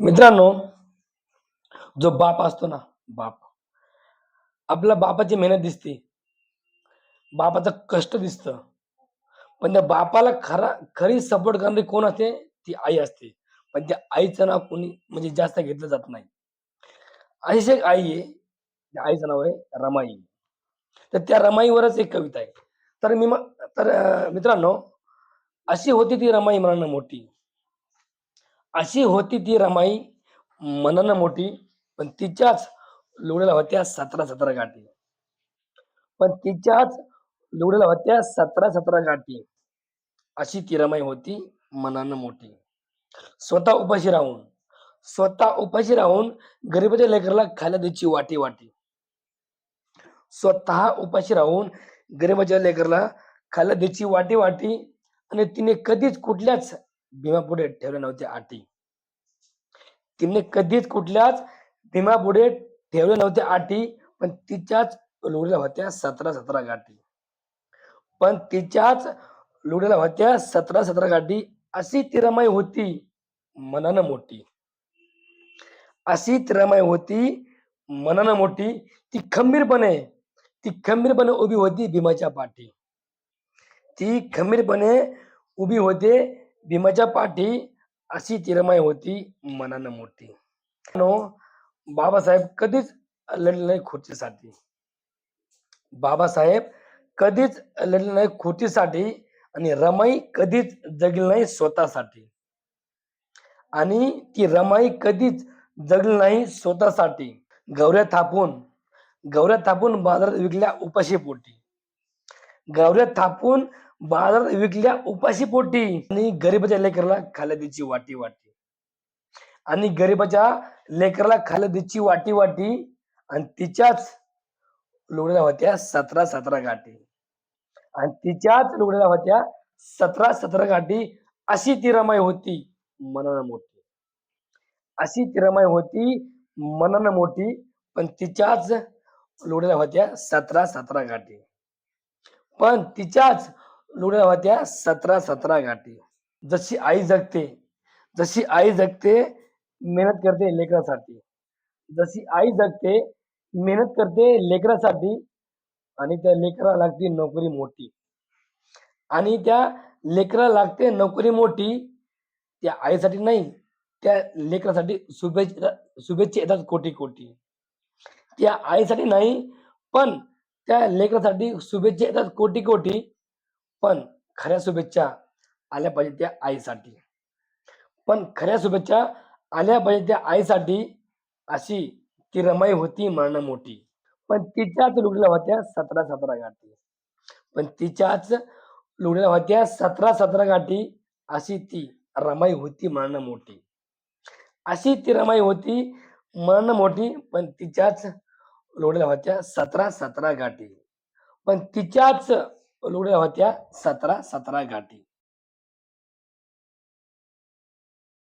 मित्रांनो जो बाप असतो ना बाप आपल्या बापाची मेहनत दिसते. बापाचं कष्ट दिसतं. पण त्या बापाला खरा खरी सपोर्ट करणारी कोण असते? ती आई असते. पण त्या आईचं नाव कोणी म्हणजे जास्त घेतलं जात नाही. अशीच एक आई आहे. त्या आईचं नाव आहे रमाई. तर त्या रमाईवरच एक कविता आहे. तर मी मग तर मित्रांनो अशी होती ती रमाई म्हणा मोठी. अशी होती ती रमाई मनानं मोठी पण तिच्याच लुगड्याला होत्या सतरा सतरा गाठी. पण तिच्याच लुगड्याला होत्या सतरा सतरा गाठी. अशी ती रमाई होती मनानं मोठी. स्वतः उपाशी राहून स्वतः उपाशी राहून गरीबाच्या लेकराला खायला द्यायची वाटी वाटी. स्वतः उपाशी राहून गरीबाच्या लेकराला खायला द्यायची वाटी वाटी आणि तिने कधीच कुठल्याच भीमापुढे ठेवल्या नव्हत्या आटी. तिने कधीच कुठल्याच भीमापुढे ठेवल्या नव्हत्या आटी पण तिच्याच लुगड्याला होत्या सतरा सतरा गाठी. पण तिच्याच लुगड्याला होत्या सतरा सतरा गाठी. अशी ती रमाई होती मनानं मोठी. अशी ती रमाई होती मनानं मोठी. ती खंबीरपणे ती खंबीरपणे उभी होती भीमाच्या पाठी. ती खंबीरपणे उभी होते भीमाच्या पाठी अशी ती रमाई होती मनानं मोठी. बाबासाहेब कधीच लढले नाही खुर्चीसाठी. बाबासाहेब कधीच लढले नाही खुर्चीसाठी आणि रमाई कधीच जगली नाही स्वतःसाठी. आणि ती रमाई कधीच जगली नाही स्वतःसाठी. गौऱ्या थापून गौऱ्या थापून बाजारात विकल्या उपाशी पोटी गौऱ्या थापून बाजारात विकल्या उपाशी पोटी आणि गरीबाच्या लेकराला खालदीची वाटी वाटी. आणि गरीबाच्या लेकराला खालदीची वाटी वाटी आणि तिच्याच लुगड्याला होत्या सतरा सतरा गाठी. आणि तिच्याच लुगड्याला होत्या सतरा सतरा गाठी अशी ती रमाई होती मनानं मोठी. अशी ती रमाई होती मनानं मोठी पण तिच्याच लुगड्याला होत्या सतरा सतरा गाठी. पण तिच्याच लुगड्याला होत्या सतरा सतरा गाठी. जशी आई जगते जशी आई जगते मेहनत करते लेकरासाठी. जशी आई जगते मेहनत करते लेकरासाठी आणि त्या लेकरा लागते नोकरी मोठी. आणि त्या लेकरा लागते नोकरी मोठी त्या आईसाठी नाही त्या लेकरासाठी शुभेच्छा शुभेच्छा येतात कोटी कोटी त्या आईसाठी नाही पण त्या लेकरासाठी शुभेच्छा येतात कोटी कोटी पण खऱ्या शुभेच्छा आल्या पाहिजे त्या आईसाठी. पण खऱ्या शुभेच्छा आल्या पाहिजे त्या आईसाठी अशी ती रमाई होती मरण मोठी. पण तिच्याच लुगड्याला होत्या सतरा सतरा गाठी. पण तिच्याच लुगड्याला होत्या सतरा सतरा गाठी अशी ती रमाई होती मरण मोठी. अशी ती रमाई होती मरण मोठी पण तिच्याच लुगड्याला होत्या सतरा सतरा गाठी. पण तिच्याच लुगड्या होत्या सतरा सतरा गाठी.